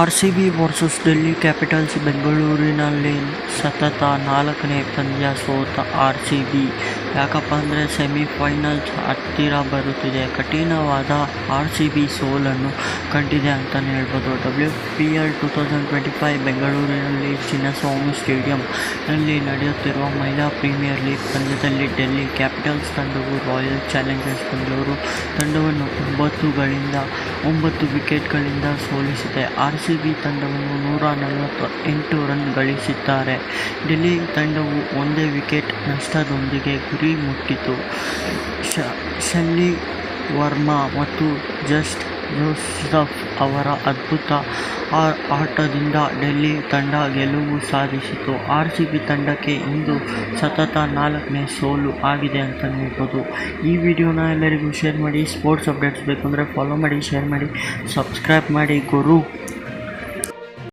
RCB versus Delhi Capitals ಬೆಂಗಳೂರಿನಲ್ಲಿ ಸತತ ನಾಲ್ಕನೇ ಪಂದ್ಯ ಸೋತ ಆರ್ ಸಿ ಬಿ ಯಾಕಪ್ಪ ಅಂದರೆ ಸೆಮಿಫೈನಲ್ಸ್ ಹತ್ತಿರ ಬರುತ್ತಿದೆ. ಕಠಿಣವಾದ ಆರ್ ಸಿ ಬಿ ಸೋಲನ್ನು ಕಂಡಿದೆ ಅಂತಲೇ ಹೇಳ್ಬೋದು. W P L two thousand twenty five ಬೆಂಗಳೂರಿನಲ್ಲಿ ಚಿನ್ನಸ್ವಾಮಿ ಸ್ಟೇಡಿಯಂನಲ್ಲಿ ನಡೆಯುತ್ತಿರುವ ಮಹಿಳಾ ಪ್ರೀಮಿಯರ್ ಲೀಗ್ ಪಂದ್ಯದಲ್ಲಿ ಡೆಲ್ಲಿ ಕ್ಯಾಪಿಟಲ್ಸ್ ತಂಡವು ರಾಯಲ್ ಚಾಲೆಂಜರ್ಸ್ ಬೆಂಗಳೂರು ತಂಡವನ್ನು ಒಂಬತ್ತುಗಳಿಂದ ಒಂಬತ್ತು ವಿಕೆಟ್ಗಳಿಂದ ಸೋಲಿಸಿದೆ. ಆರ್ ಸಿ ಬಿ ತಂಡವನ್ನು ನೂರ ನಲವತ್ತ ಎಂಟು ರನ್ ಗಳಿಸಿದ್ದಾರೆ. ಡೆಲ್ಲಿ ತಂಡವು ಒಂದೇ ವಿಕೆಟ್ ನಷ್ಟದೊಂದಿಗೆ ಗುರಿ ಮುಟ್ಟಿತು. ಶಲ್ಲಿ ವರ್ಮಾ ಮತ್ತು ಜಸ್ಟ್ ಜೋಸಫ್ ಅವರ ಅದ್ಭುತ ಆ- ಆಟದಿಂದ ಡೆಲ್ಲಿ ತಂಡ ಗೆಲುವು ಸಾಧಿಸಿತು. ಆರ್ ಸಿ ಬಿ ತಂಡಕ್ಕೆ ಇಂದು ಸತತ ನಾಲ್ಕನೇ ಸೋಲು ಆಗಿದೆ ಅಂತ ಹೇಳ್ಬೋದು ಈ ವಿಡಿಯೋನ ಎಲ್ಲರಿಗೂ ಶೇರ್ ಮಾಡಿ, ಸ್ಪೋರ್ಟ್ಸ್ ಅಪ್ಡೇಟ್ಸ್ ಬೇಕಂದರೆ ಫಾಲೋ ಮಾಡಿ ಶೇರ್ ಮಾಡಿ ಸಬ್ಸ್ಕ್ರೈಬ್ ಮಾಡಿ ಗುರು.